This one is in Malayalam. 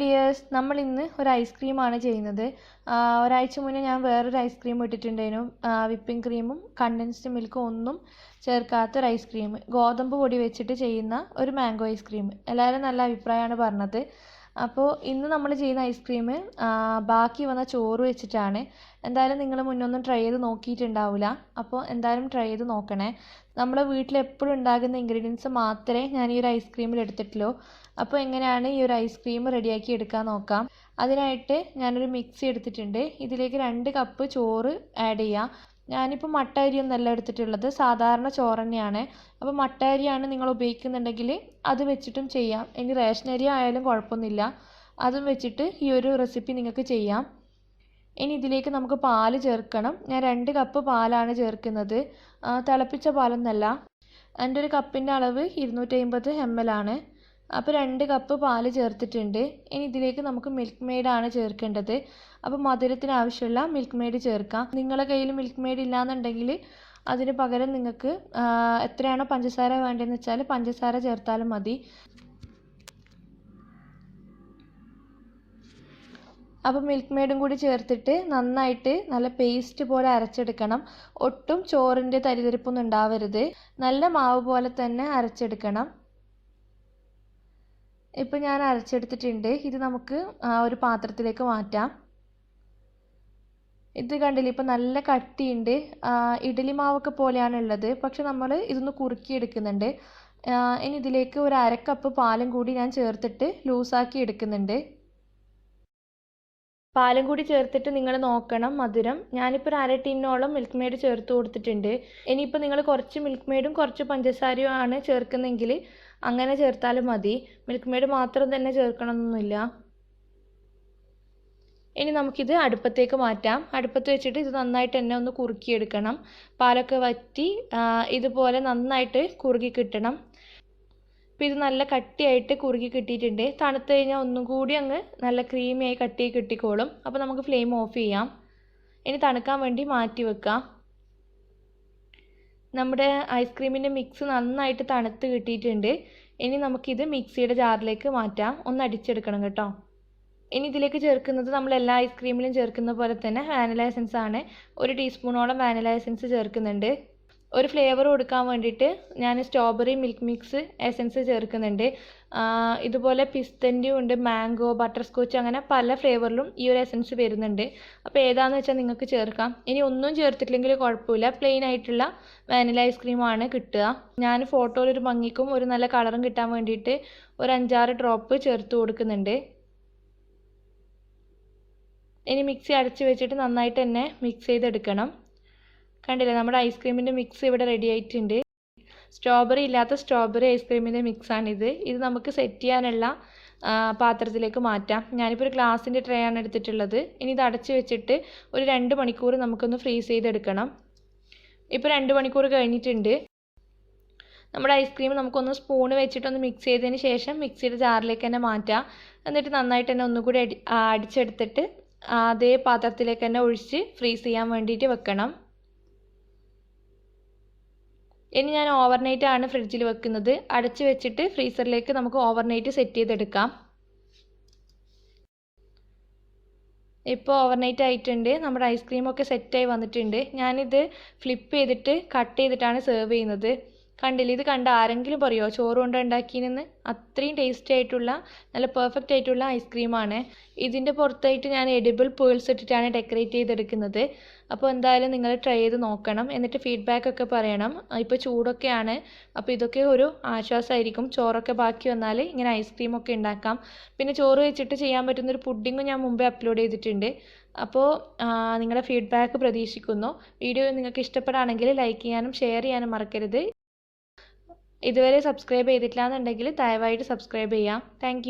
വ്യൂവേഴ്സ് നമ്മൾ ഇന്ന് ഒരു ഐസ്ക്രീമാണ് ചെയ്യുന്നത്. ഒരാഴ്ച മുന്നേ ഞാൻ വേറൊരു ഐസ്ക്രീം ഇട്ടിട്ടുണ്ടായിരുന്നു. വിപ്പിംഗ് ക്രീമും കണ്ടൻസ്ഡ് മിൽക്കും ഒന്നും ചേർക്കാത്ത ഒരു ഐസ്ക്രീം ഗോതമ്പ് പൊടി വെച്ചിട്ട് ചെയ്യുന്ന ഒരു മാംഗോ ഐസ്ക്രീം എല്ലാവരും നല്ല അഭിപ്രായമാണ് പറഞ്ഞത്. അപ്പോൾ ഇന്ന് നമ്മൾ ചെയ്യുന്ന ഐസ്ക്രീം ബാക്കി വന്ന ചോറ് വെച്ചിട്ടാണ്. എന്തായാലും നിങ്ങൾ മുന്നൊന്നും ട്രൈ ചെയ്ത് നോക്കിയിട്ടുണ്ടാവില്ല അപ്പോൾ എന്തായാലും ട്രൈ ചെയ്ത് നോക്കണേ. നമ്മൾ വീട്ടിൽ എപ്പോഴും ഉണ്ടാകുന്ന ഇൻഗ്രീഡിയൻസ് മാത്രമേ ഞാൻ ഈ ഒരു ഐസ്ക്രീമിൽ എടുത്തിട്ടുള്ളൂ. അപ്പോൾ എങ്ങനെയാണ് ഈ ഒരു ഐസ്ക്രീം റെഡിയാക്കി എടുക്കാൻ നോക്കാം. അതിനായിട്ട് ഞാനൊരു മിക്സി എടുത്തിട്ടുണ്ട്. ഇതിലേക്ക് രണ്ട് കപ്പ് ചോറ് ആഡ് ചെയ്യാം. ഞാനിപ്പോൾ മട്ട അരിയൊന്നല്ല എടുത്തിട്ടുള്ളത്. സാധാരണ ചോറ് തന്നെയാണ്. അപ്പോൾ മട്ട അരിയാണ് നിങ്ങൾ ഉപയോഗിക്കുന്നുണ്ടെങ്കിൽ അത് വെച്ചിട്ടും ചെയ്യാം. ഇനി റേഷൻ അരി ആയാലും കുഴപ്പമൊന്നുമില്ല. അതും വെച്ചിട്ട് ഈ ഒരു റെസിപ്പി നിങ്ങൾക്ക് ചെയ്യാം. ഇനി ഇതിലേക്ക് നമുക്ക് പാൽ ചേർക്കണം. ഞാൻ രണ്ട് കപ്പ് പാലാണ് ചേർക്കുന്നത്. തിളപ്പിച്ച പാലൊന്നല്ല. എന്റെ ഒരു കപ്പിന്റെ അളവ് ഇരുന്നൂറ്റി അമ്പത് എം എൽ ആണ്. അപ്പോൾ രണ്ട് കപ്പ് പാൽ ചേർത്തിട്ടുണ്ട്. ഇനി ഇതിലേക്ക് നമുക്ക് മിൽക്ക് മെയ്ഡാണ് ചേർക്കേണ്ടത്. അപ്പോൾ മധുരത്തിന് ആവശ്യമുള്ള മിൽക്ക് മെയ്ഡ് ചേർക്കാം. നിങ്ങളുടെ കയ്യിൽ മിൽക്ക് മെയ്ഡ് ഇല്ലാന്നുണ്ടെങ്കിൽ അതിന് പകരം നിങ്ങൾക്ക് എത്രയാണോ പഞ്ചസാര വേണ്ടതെന്ന് വെച്ചാൽ പഞ്ചസാര ചേർത്താലും മതി. അപ്പോൾ മിൽക്ക് മെയ്ഡും കൂടി ചേർത്തിട്ട് നന്നായിട്ട് നല്ല പേസ്റ്റ് പോലെ അരച്ചെടുക്കണം. ഒട്ടും ചോറിന്റെ തരിതരിപ്പൊന്നും ഉണ്ടാവരുത്. നല്ല മാവ് പോലെ തന്നെ അരച്ചെടുക്കണം. ഇപ്പം ഞാൻ അരച്ചെടുത്തിട്ടുണ്ട്. ഇത് നമുക്ക് ഒരു പാത്രത്തിലേക്ക് മാറ്റാം. ഇത് കണ്ടില്ലേ ഇപ്പം നല്ല കട്ടിയുണ്ട്. ഇഡലി മാവൊക്കെ പോലെയാണ് ഉള്ളത്. പക്ഷെ നമ്മൾ ഇതൊന്ന് കുറുക്കി എടുക്കുന്നുണ്ട് ഇനി ഇതിലേക്ക് ഒരു അരക്കപ്പ് കപ്പ് പാലും കൂടി ഞാൻ ചേർത്തിട്ട് ലൂസാക്കി എടുക്കുന്നുണ്ട്. പാലും കൂടി ചേർത്തിട്ട് നിങ്ങൾ നോക്കണം മധുരം. ഞാനിപ്പോൾ ഒരു അര ടീനോളം മിൽക്ക് മെയ്ഡ് ചേർത്ത് കൊടുത്തിട്ടുണ്ട്. ഇനിയിപ്പോൾ നിങ്ങൾ കുറച്ച് മിൽക്ക് മെയ്ഡും കുറച്ച് പഞ്ചസാരയും ആണ് ചേർക്കുന്നതെങ്കിൽ അങ്ങനെ ചേർത്താലും മതി. മിൽക്ക് മെയ്ഡ് മാത്രം തന്നെ ചേർക്കണമെന്നൊന്നുമില്ല ഇനി നമുക്കിത് അടുപ്പത്തേക്ക് മാറ്റാം. അടുപ്പത്ത് വെച്ചിട്ട് ഇത് നന്നായിട്ട് തന്നെ ഒന്ന് കുറുക്കിയെടുക്കണം. പാലൊക്കെ വറ്റി ഇതുപോലെ നന്നായിട്ട് കുറുകി കിട്ടണം. അപ്പോൾ ഇത് നല്ല കട്ടിയായിട്ട് കുറുകി കിട്ടിയിട്ടുണ്ട്. തണുത്ത് കഴിഞ്ഞാൽ ഒന്നും കൂടി അങ്ങ് നല്ല ക്രീമിയായി കട്ടി കിട്ടിക്കോളും. അപ്പോൾ നമുക്ക് ഫ്ലെയിം ഓഫ് ചെയ്യാം. ഇനി തണുക്കാൻ വേണ്ടി മാറ്റി വെക്കാം. നമ്മുടെ ഐസ്ക്രീമിന്റെ മിക്സ് നന്നായിട്ട് തണുത്ത് കിട്ടിയിട്ടുണ്ട്. ഇനി നമുക്കിത് മിക്സിയുടെ ജാറിലേക്ക് മാറ്റാം. ഒന്ന് അടിച്ചെടുക്കണം കേട്ടോ. ഇനി ഇതിലേക്ക് ചേർക്കുന്നത് നമ്മൾ എല്ലാ ഐസ്ക്രീമിലും ചേർക്കുന്ന പോലെ തന്നെ വാനില എസൻസ് ആണ്. ഒരു ടീസ്പൂണോളം വാനില എസൻസ് ചേർക്കുന്നുണ്ട്. ഒരു ഫ്ലേവർ കൊടുക്കാൻ വേണ്ടിയിട്ട് ഞാൻ സ്ട്രോബെറി മിൽക്ക് മിക്സ് എസൻസ് ചേർക്കുന്നുണ്ട്. ഇതുപോലെ പിസ്തന്റെയും ഉണ്ട് മാംഗോ ബട്ടർ സ്കോച്ച് അങ്ങനെ പല ഫ്ലേവറിലും ഈ ഒരു എസൻസ് വരുന്നുണ്ട്. അപ്പോൾ ഏതാണെന്ന് വെച്ചാൽ നിങ്ങൾക്ക് ചേർക്കാം. ഇനി ഒന്നും ചേർത്തിട്ടില്ലെങ്കിൽ കുഴപ്പമില്ല. പ്ലെയിൻ ആയിട്ടുള്ള വാനില ഐസ്ക്രീമാണ് കിട്ടുക. ഞാൻ ഫോട്ടോയിൽ ഒരു ഭംഗിക്കും ഒരു നല്ല കളറും കിട്ടാൻ വേണ്ടിയിട്ട് ഒരു അഞ്ചാറ് ഡ്രോപ്പ് ചേർത്ത് കൊടുക്കുന്നുണ്ട്. ഇനി മിക്സി അടച്ച് വെച്ചിട്ട് നന്നായിട്ട് തന്നെ മിക്സ് ചെയ്തെടുക്കണം. കണ്ടില്ലേ നമ്മുടെ ഐസ്ക്രീമിന്റെ മിക്സ് ഇവിടെ റെഡി ആയിട്ടുണ്ട്. സ്ട്രോബെറി ഇല്ലാത്ത സ്ട്രോബെറി ഐസ്ക്രീമിന്റെ മിക്സാണിത് ഇത് നമുക്ക് സെറ്റ് ചെയ്യാനുള്ള പാത്രത്തിലേക്ക് മാറ്റാം. ഞാനിപ്പോൾ ഒരു ഗ്ലാസിന്റെ ട്രേ ആണ് എടുത്തിട്ടുള്ളത്. ഇനി ഇത് അടച്ച് വെച്ചിട്ട് ഒരു രണ്ട് മണിക്കൂർ നമുക്കൊന്ന് ഫ്രീസ് ചെയ്തെടുക്കണം. ഇപ്പോൾ രണ്ട് മണിക്കൂർ കഴിഞ്ഞിട്ടുണ്ട്. നമ്മുടെ ഐസ്ക്രീം നമുക്കൊന്ന് സ്പൂണ് വെച്ചിട്ടൊന്ന് മിക്സ് ചെയ്തതിന് ശേഷം മിക്സിയുടെ ജാറിലേക്ക് തന്നെ മാറ്റാം. എന്നിട്ട് നന്നായിട്ട് തന്നെ ഒന്നുകൂടി അടി അടിച്ചെടുത്തിട്ട് അതേ പാത്രത്തിലേക്ക് തന്നെ ഒഴിച്ച് ഫ്രീസ് ചെയ്യാൻ വേണ്ടിയിട്ട് വെക്കണം. ഇനി ഞാൻ ഓവർനൈറ്റ് ആണ് ഫ്രിഡ്ജിൽ വെക്കുന്നത്. അടച്ച് വെച്ചിട്ട് ഫ്രീസറിലേക്ക് നമുക്ക് ഓവർനൈറ്റ് സെറ്റ് ചെയ്തെടുക്കാം. ഇപ്പോൾ ഓവർനൈറ്റ് ആയിട്ടുണ്ട്. നമ്മുടെ ഐസ്ക്രീമൊക്കെ സെറ്റായി വന്നിട്ടുണ്ട്. ഞാനിത് ഫ്ലിപ്പ് ചെയ്തിട്ട് കട്ട് ചെയ്തിട്ടാണ് സെർവ് ചെയ്യുന്നത്. കണ്ടില്ലേ? ഇത് കണ്ട ആരെങ്കിലും പറയുമോ ചോറ് കൊണ്ട് ഉണ്ടാക്കിയെന്ന് അത്രയും ടേസ്റ്റി ആയിട്ടുള്ള നല്ല പെർഫെക്റ്റ് ആയിട്ടുള്ള ഐസ്ക്രീമാണ് ഇതിന്റെ പുറത്തായിട്ട് ഞാൻ എഡിബിൾ പേൾസ് ഇട്ടിട്ടാണ് ഡെക്കറേറ്റ് ചെയ്തെടുക്കുന്നത്. അപ്പോൾ എന്തായാലും നിങ്ങൾ ട്രൈ ചെയ്ത് നോക്കണം. എന്നിട്ട് ഫീഡ്ബാക്ക് ഒക്കെ പറയണം. ഇപ്പോൾ ചൂടൊക്കെയാണ്. അപ്പോൾ ഇതൊക്കെ ഒരു ആശ്വാസമായിരിക്കും ചോറൊക്കെ ബാക്കി വന്നാൽ ഇങ്ങനെ ഐസ്ക്രീമൊക്കെ ഉണ്ടാക്കാം. പിന്നെ ചോറ് വെച്ചിട്ട് ചെയ്യാൻ പറ്റുന്നൊരു പുഡിങ്ങും ഞാൻ മുമ്പേ അപ്ലോഡ് ചെയ്തിട്ടുണ്ട്. അപ്പോൾ നിങ്ങളുടെ ഫീഡ്ബാക്ക് പ്രതീക്ഷിക്കുന്നു. വീഡിയോ നിങ്ങൾക്ക് ഇഷ്ടപ്പെടുകയാണെങ്കിൽ ലൈക്ക് ചെയ്യാനും ഷെയർ ചെയ്യാനും മറക്കരുത്. ഇതുവരെ സബ്സ്ക്രൈബ് ചെയ്തിട്ടില്ല എന്നുണ്ടെങ്കിൽ ദയവായിട്ട് സബ്സ്ക്രൈബ് ചെയ്യാം. താങ്ക്